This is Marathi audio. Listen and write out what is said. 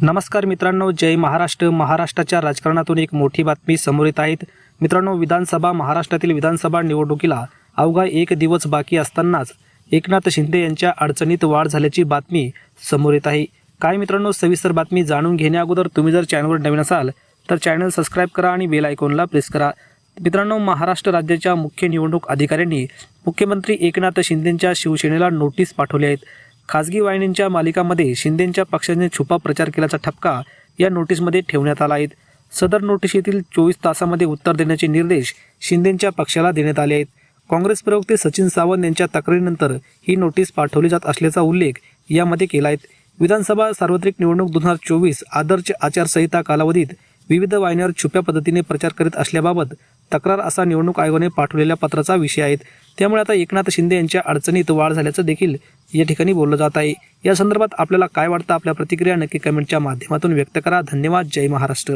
नमस्कार मित्रांनो जय महाराष्ट्र. महाराष्ट्राच्या राजकारणातून एक मोठी बातमी समोर येत आहेत. मित्रांनो विधानसभा महाराष्ट्रातील विधानसभा निवडणुकीला अवघा एक दिवस बाकी असतानाच एकनाथ शिंदे यांच्या अडचणीत वाढ झाल्याची बातमी समोर येत आहे. काय मित्रांनो सविस्तर बातमी जाणून घेण्याअगोदर तुम्ही जर चॅनलवर नवीन असाल तर चॅनल सबस्क्राईब करा आणि बेल आयकॉनला प्रेस करा. मित्रांनो महाराष्ट्र राज्याच्या मुख्य निवडणूक अधिकाऱ्यांनी मुख्यमंत्री एकनाथ शिंदेंच्या शिवसेनेला नोटीस पाठवली आहेत. खासगी वाहिनींच्या मालिकामध्ये शिंदेंच्या पक्षाने छुपा प्रचार केल्याचा ठपका या नोटीसमध्ये ठेवण्यात आला आहे. सदर नोटीस चोवीस तासामध्ये उत्तर देण्याचे निर्देश शिंदेंच्या पक्षाला देण्यात आले आहेत. काँग्रेस प्रवक्ते सचिन सावंत यांच्या तक्रारीनंतर ही नोटीस पाठवली जात असल्याचा उल्लेख यामध्ये केला आहे. विधानसभा सार्वत्रिक निवडणूक दोन हजार चोवीस आदर्श आचारसंहिता कालावधीत विविध वाहिन्यावर छुप्या पद्धतीने प्रचार करीत असल्याबाबत तक्रार असा निवडणूक आयोगाने पाठवलेल्या पत्राचा विषय आहे. त्यामुळे आता एकनाथ शिंदे यांच्या अडचणीत वाढ झाल्याचं देखील या ठिकाणी बोललं जात आहे. या संदर्भात आपल्याला काय वाटतं? आपल्या प्रतिक्रिया नक्की कमेंटच्या माध्यमातून व्यक्त करा. धन्यवाद. जय महाराष्ट्र.